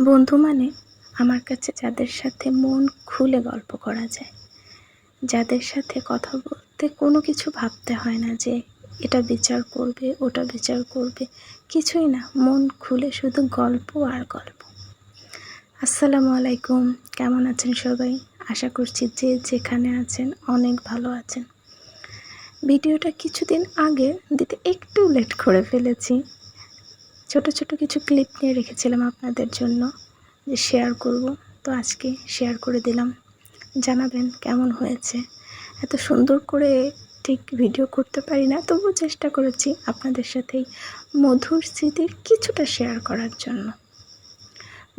বন্ধু মানে আমার কাছে যাদের সাথে মন খুলে গল্প করা যায়। যাদের সাথে কথা বলতে কোনো কিছু ভাবতে হয় না যে এটা বিচার করবে, ওটা বিচার করবে, কিছুই না। মন খুলে শুধু গল্প আর গল্প। আসসালামু আলাইকুম। কেমন আছেন সবাই? আশা করছি যে যেখানে আছেন অনেক ভালো আছেন। ভিডিওটা কিছুদিন আগে দিতে একটু লেট করে ফেলেছি। ছোট ছোট কিছু ক্লিপ নিয়ে রেখেছিলাম আপনাদের জন্য যে শেয়ার করব। তো আজকে শেয়ার করে দিলাম। জানাবেন কেমন হয়েছে। এত সুন্দর করে ঠিক ভিডিও করতে পারি না, তবুও চেষ্টা করেছি আপনাদের সাথেই মধুর স্মৃতির কিছুটা শেয়ার করার জন্য।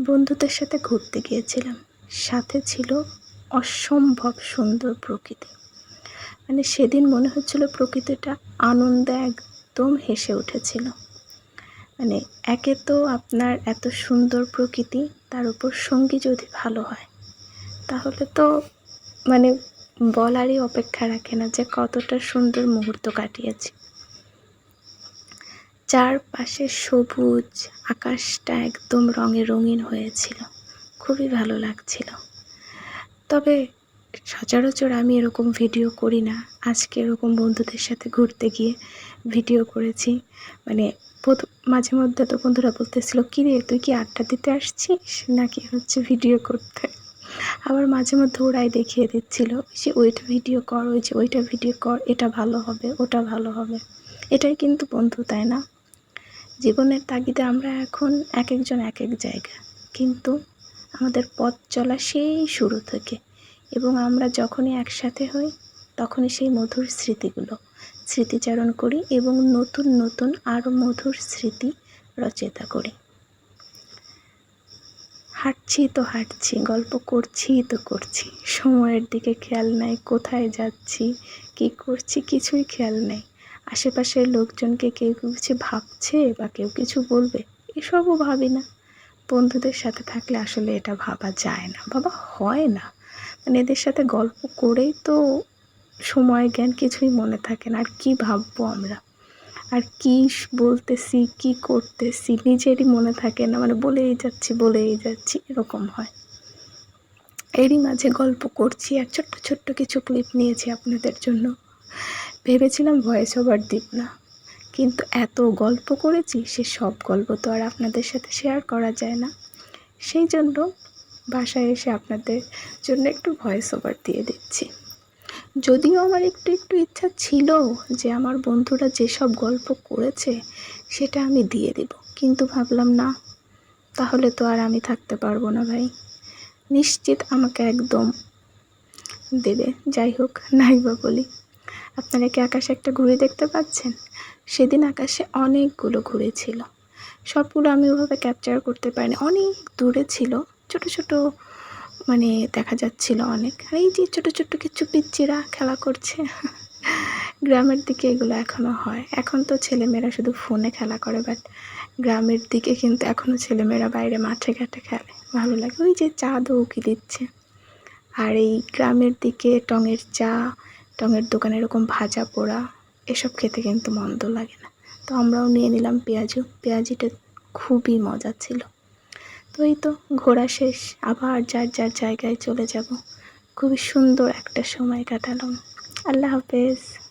বন্ধুদের সাথে ঘুরতে গিয়েছিলাম। সাথে ছিল অসম্ভব সুন্দর প্রকৃতি। মানে সেদিন মনে হচ্ছিল প্রকৃতিটা আনন্দে একদম হেসে উঠেছিল। মানে একে তো আপনার এত সুন্দর প্রকৃতি, তার উপর সঙ্গী যদি ভালো হয়, তাহলে তো মানে বলারই অপেক্ষা রাখে না যে কতটা সুন্দর মুহূর্ত কাটিয়েছি। চারপাশে সবুজ, আকাশটা একদম রঙে রঙিন হয়েছিল, খুবই ভালো লাগছিল। তবে সচরাচর আমি এরকম ভিডিও করি না। আজকে এরকম বন্ধুদের সাথে ঘুরতে গিয়ে ভিডিও করেছি মানে মাঝে মধ্যে তো বন্ধুরা বলতেছিল কী রে তুই কি আড্ডা দিতে আসছিস? নাকি হচ্ছে ভিডিও করতে? আবার মাঝে মধ্যে ওরাই দেখিয়ে দিচ্ছিল যে ওইটা ভিডিও কর, ওই যে ওইটা ভিডিও কর, এটা ভালো হবে, ওটা ভালো হবে। এটাই কিন্তু বন্ধু, তাই না? জীবনের তাগিদে আমরা এখন এক একজন এক এক জায়গা, কিন্তু আমাদের পথ চলা সেই শুরু থেকে, এবং আমরা যখনই একসাথে হই, তখনই সেই মধুর স্মৃতিগুলো। স্মৃতিচারণ করি এবং নতুন নতুন আরও মধুর স্মৃতি রচয়িতা করি। হাঁটছি তো হাঁটছি, গল্প করছি তো করছি, সময়ের দিকে খেয়াল নাই, কোথায় যাচ্ছি, কি করছি কিছুই খেয়াল নেই। আশেপাশের লোকজনকে কেউ কিছু ভাবছে বা কেউ কিছু বলবে, এসবও ভাবি না। বন্ধুদের সাথে থাকলে আসলে এটা ভাবা যায় না বাবা হয় না। মানে এদের সাথে গল্প করেই তো সময় জ্ঞান কিছুই মনে থাকে না। আর কি ভাববো আমরা? আর কী বলতেছি, কি করতেছি? নিজেরই মনে থাকে না। মানে বলেই যাচ্ছি বলেই যাচ্ছি, এরকম হয়। এরই মাঝে গল্প করছি, আর ছোট্ট ছোট্ট কিছু ক্লিপ নিয়েছি আপনাদের জন্য। ভেবেছিলাম ভয়েস ওভার দিব না। কিন্তু এত গল্প করেছি, সে সব গল্প তো আর আপনাদের সাথে শেয়ার করা যায় না। সেই জন্য বাসায় এসে আপনাদের জন্য একটু ভয়েস ওভার দিয়ে দিচ্ছি। যদিও আমার একটু একটু ইচ্ছা ছিল যে আমার বন্ধুরা যেসব গল্প করেছে সেটা আমি দিয়ে দেব। কিন্তু ভাবলাম, না, তাহলে তো আর আমি থাকতে পারব না ভাই। নিশ্চিত আমাকে একদম দেবে। যাই হোক, নাই বা বলি। আপনারা কি আকাশে একটা ঘুরে দেখতে পাচ্ছেন? সেদিন আকাশে অনেকগুলো ঘুরে ছিল। সবগুলো আমি ওভাবে ক্যাপচার করতে পারিনি। অনেক দূরে ছিল। ছোট ছোট মানে দেখা যাচ্ছিল অনেক। আর এই যে ছোটো ছোটো কিছু পিচ্চিরা খেলা করছে, গ্রামের দিকে এগুলো এখনও হয়। এখন তো ছেলেমেয়েরা শুধু ফোনে খেলা করে বাট গ্রামের দিকে কিন্তু এখনও ছেলেমেয়েরা বাইরে মাঠে ঘাটে খেলে। ভালো লাগে। ওই যে চা দৌকি দিচ্ছে। আর এই গ্রামের দিকে টঙের চা, টঙের দোকানে এরকম ভাজা পোড়া, এসব খেতে কিন্তু মন্দ লাগে না। তো আমরাও নিয়ে নিলাম পেঁয়াজু পেঁয়াজিটা খুবই মজা ছিল। তো এই তো ঘোরা শেষ, আবার যার যার জায়গায় চলে যাব। খুবই সুন্দর একটা সময় কাটালাম। আল্লাহ হাফেজ।